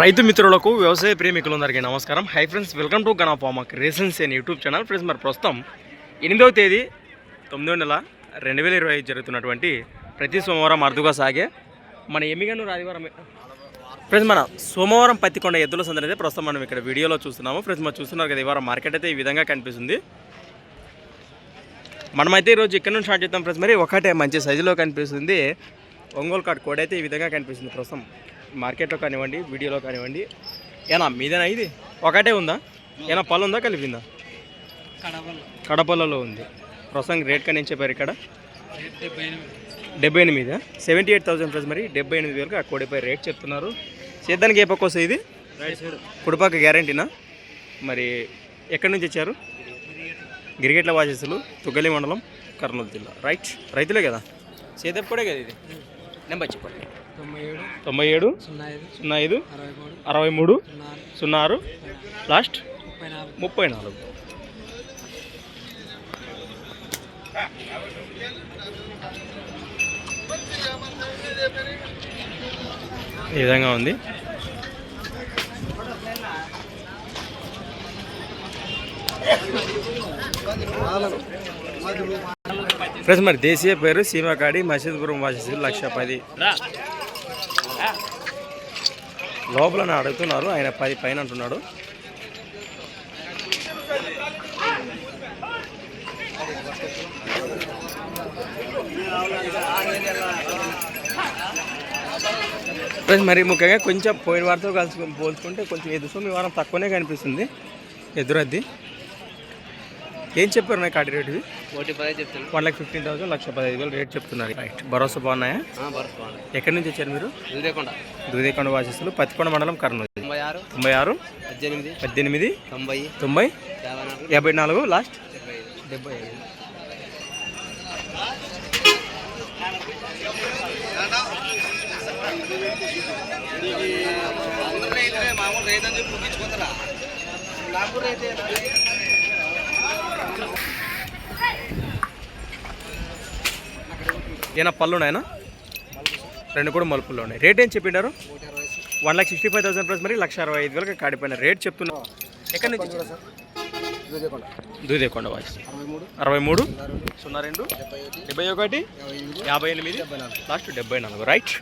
రైతు మిత్రులకు వ్యవసాయ ప్రేమికులందరికీ నమస్కారం. హై ఫ్రెండ్స్ వెల్కమ్ టు గణపామక్ రీసెన్స్ అండ్ యూట్యూబ్ ఛానల్ ఫ్రెండ్స్ మరి ప్రస్తుతం ఎనిమిదవ తేదీ తొమ్మిదవ నెల రెండు వేల ఇరవై ఐదు జరుగుతున్నటువంటి ప్రతి సోమవారం అరుదుగా సాగే మన ఎమ్మిగనూరు ఆదివారం. ఫ్రెండ్స్ మన సోమవారం పత్తికొండ ఎద్దుల సందడి అయితే ప్రస్తుతం మనం ఇక్కడ వీడియోలో చూస్తున్నాము. ఫ్రెండ్స్ మనం చూస్తున్నారు కదా ఇవాళ మార్కెట్ అయితే ఈ విధంగా కనిపిస్తుంది. మనమైతే ఈరోజు ఇక్కడ నుంచి స్టార్ట్ చేద్దాం. ఫ్రెండ్స్ మరి ఒకటే మంచి సైజులో కనిపిస్తుంది. ఒంగోలు కాట్ కోడ్ అయితే ఈ విధంగా కనిపిస్తుంది. ప్రస్తుతం మార్కెట్లో కానివ్వండి వీడియోలో కానివ్వండి. ఏనా మీదేనా ఇది? ఒకటే ఉందా? ఏనా పళ్ళు ఉందా కలిపిందా? కడపల్లలో ఉంది. ప్రస్తుతం రేట్ కానీ ఏం చెప్పారు ఇక్కడ? డెబ్బై ఎనిమిది. సెవెంటీ ఎయిట్ థౌసండ్ ప్లస్ మరి డెబ్బై ఎనిమిది వేలకు ఆ కోడిపై రేట్ చెప్తున్నారు. సేద్దానికి ఏ పక్క వస్తుంది ఇది? కుడిపక్క గ్యారంటీనా? మరి ఎక్కడి నుంచి వచ్చారు గిరిగెట్ల వాసేసులు తుగ్గలి మండలం కర్నూలు జిల్లా. రైట్ రైతులే కదా? సేదప్ కూడా కదా ఇది? నెంబర్ చెప్పండి. తొంభై ఏడు సున్నా ఐదు అరవై మూడు సున్నా ఆరు లాస్ట్ ముప్పై నాలుగు. ఈ విధంగా ఉంది. ఫ్రెండ్స్ మరి దేశీయ పేరు సీమకాడి మసీద్పురం వాసి లక్ష పది లోపల అడుగుతున్నారు ఆయన పది పైన అంటున్నాడు. ఫ్రెండ్స్ మరి ముఖ్యంగా కొంచెం పోయిన వారితో కలిసి పోల్చుకుంటే కొంచెం ఎదురు వారం తక్కువనే కనిపిస్తుంది. ఎదురద్ది. ఏం చెప్పారు నాకు కాటి రేటు ఒకటి పదే చెప్తాను వన్ లాక్ ఫిఫ్టీన్ థౌసండ్ లక్ష పదహైదు వేలు రేట్ చెప్తున్నారు. రైట్ భరోసా బాగున్నాయా? ఎక్కడి నుంచి వచ్చారు మీరు? ఇదేకొండ దూదేకొండ వాసిస్తులు పత్తికొండ మండలం కర్నూలు. తొంభై ఆరు. తొంభై ఆరు? పద్దెనిమిది. పద్దెనిమిది? తొంభై. తొంభై? యాభై నాలుగు. లాస్ట్? డెబ్బై ఐదు. మామూలు రైతు అని చెప్పి నాకు రైతే ఏనా పళ్ళు ఉన్నాయనా రెండు కూడా మలుపుల్లో ఉన్నాయి. రేట్ ఏం చెప్పిండారు? One lakh sixty five thousand plus మరి లక్ష అరవై ఐదు వేలకు కాడిపోయిన రేట్ చెప్తున్నా. ఎక్కడి నుంచి? దూదేకొండ వాయిస్ అరవై మూడు. సున్నా రెండు. డెబ్బై ఒకటి యాభై ఎనిమిది లాస్ట్ డెబ్బై నాలుగు. రైట్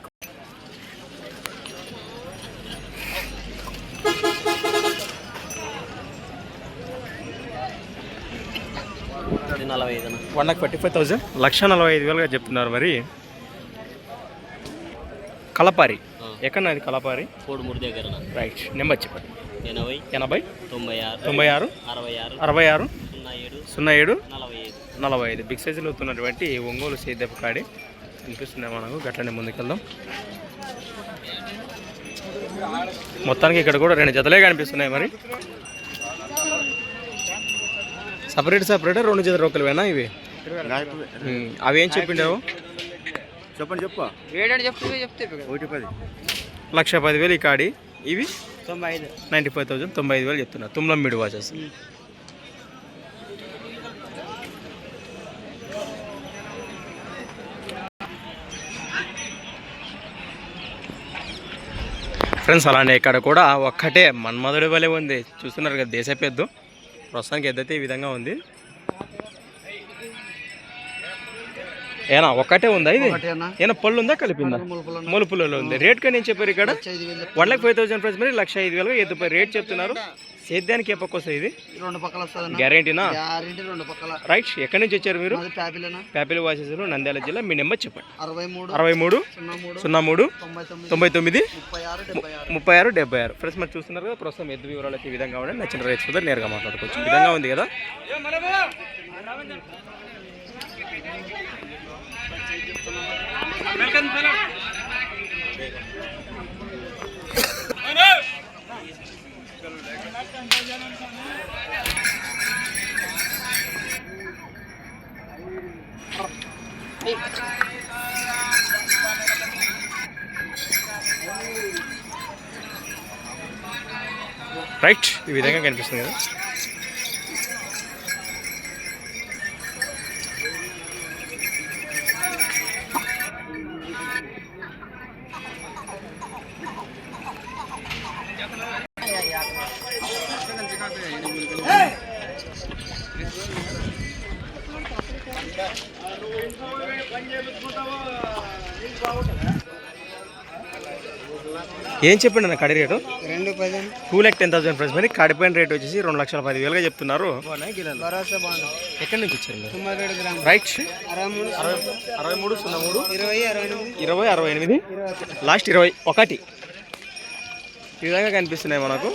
నలభై ఐదు one lakh forty five thousand. లక్ష నలభై ఐదు వేలుగా చెప్తున్నారు మరి. కలపారి. ఎక్కడ అది కలపారి? కోడు మూడు దగ్గర రైట్. నెంబర్ చెప్పండి. ఎనభై. ఎనభై. తొంభై ఆరు. తొంభై ఆరు. అరవై ఆరు. అరవై ఆరు. సున్నా ఏడు. సున్నా ఏడు. నలభై ఐదు. నలభై ఐదు. బిగ్ సైజులో అవుతున్నటువంటి ఒంగోలు సేద్యపు కాడి. కనిపిస్తున్నాయి మనకు? గట్లనే ముందుకెళ్దాం. మొత్తానికి ఇక్కడ కూడా రెండు జతలే కనిపిస్తున్నాయి మరి. సపరేట్ సపరేట్ రెండు జత రోకలువేనా ఇవి? ఉమ్, అవి ఏం చెప్పిండావు? చెప్పండి చెప్పు. ఏడాడు చెప్తే చెప్తే ఒకటి పది. లక్ష పదివేలు ఈ కాడి. ఇవి? తొంభై ఐదు. నైంటీ ఫైవ్ థౌసండ్ తొంభై ఐదు వేలు చెప్తున్నా. తుమ్లం మిడి వాచెస్ ఫ్రెండ్స్ అలానే ఇక్కడ కూడా ఒక్కటే మన్మధుడి వలె ఉంది. చూస్తున్నారు కదా దేశ పెద్ద. ప్రస్తుతానికి ఎద్దైతే ఈ విధంగా ఉంది. ఏనా ఒక్కటే ఉందా ఇది? ఏనా పళ్ళు ఉందా కలిపిందా ములుపులు మూలుపులలో ఉంది. రేట్ కానీ ఏం చెప్పారు ఇక్కడ? One lakh five thousand price మరి లక్ష ఐదు వేలు ఎద్దుపై రేట్ చెప్తున్నారు. సేద్యానికి ఏ పక్క వస్తుంది ఇది? రెండు పక్కల గ్యారంటీనా? గ్యారెంటీ రెండు పక్కల. రైట్ ఎక్కడి నుంచి వచ్చారు మీరు? ప్యాపిల్ వాసెస్లో నంద్యాల జిల్లా. మీ నెంబర్ చెప్పండి. అరవై మూడు సున్నా మూడు తొంభై తొమ్మిది ముప్పై ఆరు డెబ్బై ఆరు. ఫ్రెండ్స్ మరి చూస్తున్నారు కదా ప్రస్తుతం ఎద్దు వివరాలు అయితే ఈ విధంగా ఉన్నాయి. నచ్చిన రైతు కూడా నేరుగా మాట్లాడుకోవచ్చు. విధంగా ఉంది కదా? రైట్ ఈ విధంగా కనిపిస్తుంది కదా. ఏం చెప్పండి అన్న కడి రేటు? రెండు పది two lakh ten thousand price మరి కడిపోయిన రేట్ వచ్చేసి రెండు లక్షల పదివేలుగా చెప్తున్నారు. ఎక్కడి నుంచి వచ్చారు రైట్ అరవై మూడు సున్నా మూడు. ఇరవై అరవై ఎనిమిది. ఇరవై అరవై ఎనిమిది. లాస్ట్ ఇరవై ఒకటి. ఈ విధంగా కనిపిస్తున్నాయి మనకు.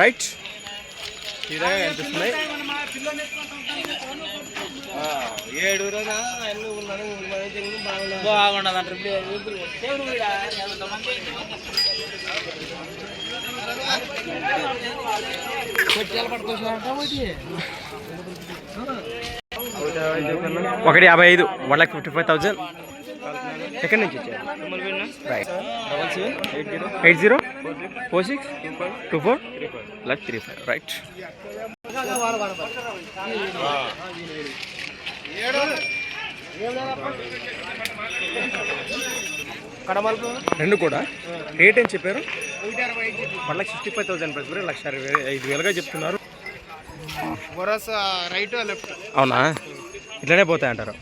రైట్ ఈ విధంగా కనిపిస్తున్నాయి. ఏడు ఒకటి యాభై ఐదు one lakh fifty five thousand. ఎక్కడి నుంచి వచ్చారు? Right eight zero? Four six? Two four? Lakh three five right రెండు కూడా. రేట్ ఏం చెప్పారు? One lakh sixty five thousand మరి లక్ష అరవై ఐదు వేలుగా చెప్తున్నారు. Right left? అవునా? ఇట్లనే పోతాయి అంటారు.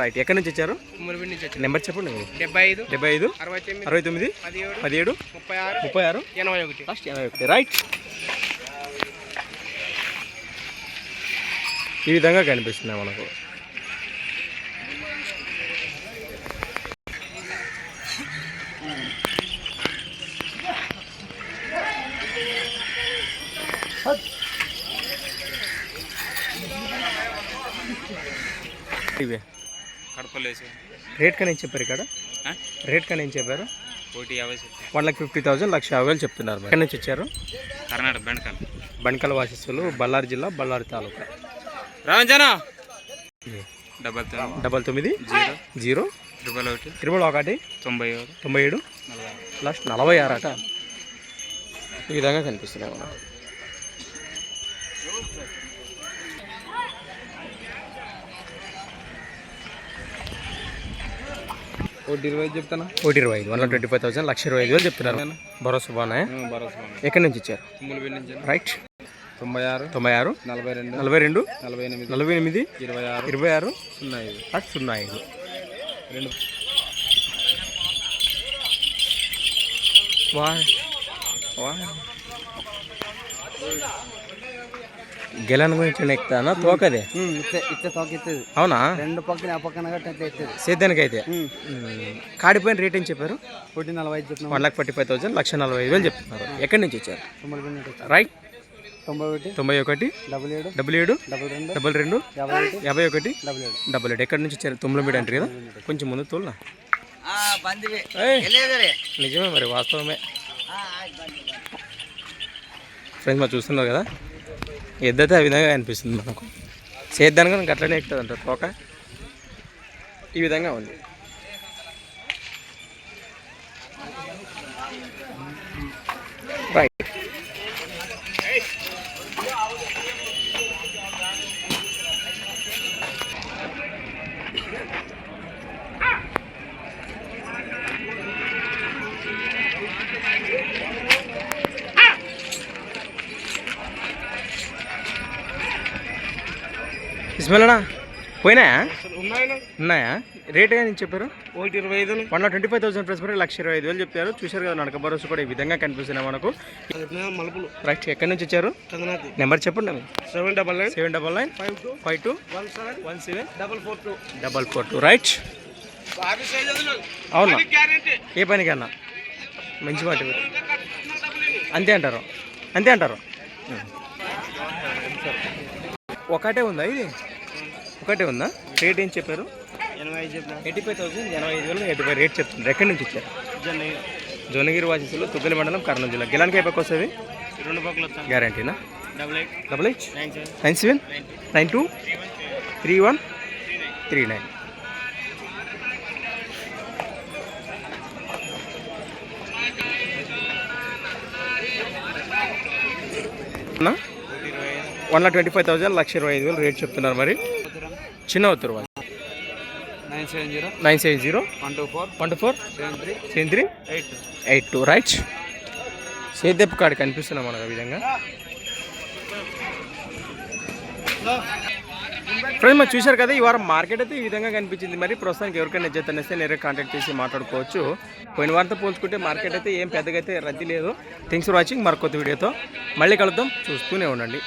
రైట్ ఎక్కడి నుంచి వచ్చారు? నెంబర్ చెప్పండి. డెబ్బై ఐదు డెబ్బై ఐదు అరవై తొమ్మిది అరవై తొమ్మిది పదిహేడు ముప్పై ఆరు ముప్పై ఆరు ఎనభై ఎనభై ఒకటి. రైట్ ఈ విధంగా కనిపిస్తున్నాయి మనకు. ఇవే. కడపలేసి. రేట్ కానీ చెప్పారు ఇక్కడ? రేట్ కానీ ఏం చెప్పారు? యాభై వన్ లాక్ ఫిఫ్టీ థౌసండ్ లక్ష యాభై వేలు చెప్తున్నారు. ఎక్కడి నుంచి వచ్చారు? కర్ణాటక బెండకాల బణికల వాసిస్తులు బళ్ళారి జిల్లా బళ్ళారి తాలూకా. రావంజనా డబల్ డబల్ తొమ్మిది జీరో. జీరో. ట్రిపుల్ ఒకటి. త్రిబుల్ ఒకటి. తొంభై ఏడు. తొంభై ఏడు. లాస్ట్ నలభై ఆరు అట ఈ విధంగా కనిపిస్తున్నాయి మనకు ఒకటి ఇరవై చెప్తానా? ఒకటి ఇరవై ఐదు. One twenty five thousand. లక్ష ఇరవై ఐదు వేలు చెప్తున్నారు. భరోసా బాగున్నాయి? భరోసా ఎక్కడి నుంచి ఇచ్చారు రైట్. తొంభై ఆరు తొంభై ఆరు నలభై రెండు నలభై రెండు నలభై ఎనిమిది నలభై ఎనిమిది ఇరవై ఆరు ఇరవై ఆరు సున్నా ఐదు లాస్ట్ సున్నా ఐదు రెండు. వా వా గెలను గురించి ఎక్కుతానా? తోకదే? ఇచ్చే తోక ఎత్తేది. అవునా? రెండు పక్కన ఆ పక్కన ఎత్తేది. సేద్యానికైతే? కాడిపోయిన రేట్ ఏం చెప్పారు? ఒకటి నలభై ఐదు చెప్పిన. One lakh forty five thousand లక్ష నలభై ఐదు వేలు చెప్తున్నారు ఎక్కడి నుంచి వచ్చారు? రైట్. తొంభై ఒకటి తొంభై ఒకటి డబుల్ ఏడు డబుల్ ఏడు డబుల్ రెండు డబుల్ రెండు యాభై ఒకటి యాభై ఒకటి డబుల్ ఏడు. డబుల్ ఏడు. ఎక్కడి నుంచి వచ్చారు తొమ్మిది మీడు అంటారు కదా? కొంచెం ముందు తోలునా నిజమే మరి వాస్తవమే. ఫ్రెండ్స్ మరి చూస్తున్నారు కదా? ఎద్దైతే ఆ విధంగా అనిపిస్తుంది మనకు. సేద్దానికి మనకు అట్లనే ఎక్కుతుంది అంటారు తోక. ఈ విధంగా ఉంది. ఇస్మాయిలనా పోయినాయా? ఉన్నాయా? రేట్ అని చెప్పారు? ఒకటి ఇరవై ఐదు one twenty five thousand plus మరి లక్ష ఇరవై ఐదు వేలు చెప్పారు. చూశారు కదా నడక భరోసా కూడా ఈ విధంగా కనిపిస్తున్నాయి మనకు. మలుపులు. రైట్ ఎక్కడి నుంచి వచ్చారు? నెంబర్ చెప్పండి seven double nine. Seven double nine. Five two. Five two. One seven. One seven. Double four two. Double four two. Right. అవునా? ఏ పనికన్నా? మంచి మాట. అంతే అంటారు. అంతే అంటారు. ఒకటే ఉందా ఇది? ఒకటే ఉందా? రేట్ ఏం చెప్పారు? ఎయిటీ ఫైవ్ థౌసండ్ ఎనభై ఐదు వేలు ఎయిటీ ఫైవ్ రేట్ చెప్తున్నారు ఎక్కడి నుంచి ఇచ్చారు జోనగిరి వాసిస్తులు తుగ్గలి మండలం కర్నూలు జిల్లా. గిలానికి అయిపోయి వస్తుంది? రెండు పక్కల గ్యారంటీనా? Double eight. Double eight? Nine seven. Nine two? Three one? Three nine. One lakh twenty five thousand లక్ష ఇరవై ఐదు వేలు రేట్ చెప్తున్నారు మరి. చిన్న ఉత్తరు nine seven zero. Nine seven zero. One two four. One two four. Seven three. Seven three. Eight eight two. Right. సేదెప్పు కాడ కనిపిస్తున్నాం మనకు ఆ విధంగా. ఫ్రెండ్స్ మరి చూశారు కదా ఈ వారం మార్కెట్ అయితే ఈ విధంగా కనిపించింది. మరి ప్రస్తుతానికి ఎవరికైనా జత అనేస్తే నేరే కాంటాక్ట్ చేసి మాట్లాడుకోవచ్చు. పోయిన వారంతో పోల్చుకుంటే మార్కెట్ అయితే ఏం పెద్దగా అయితే రద్దీ లేదు. థింగ్స్ ఫర్ వాచింగ్ మరి కొత్త వీడియోతో మళ్ళీ కలుద్దాం. చూస్తూనే ఉండండి.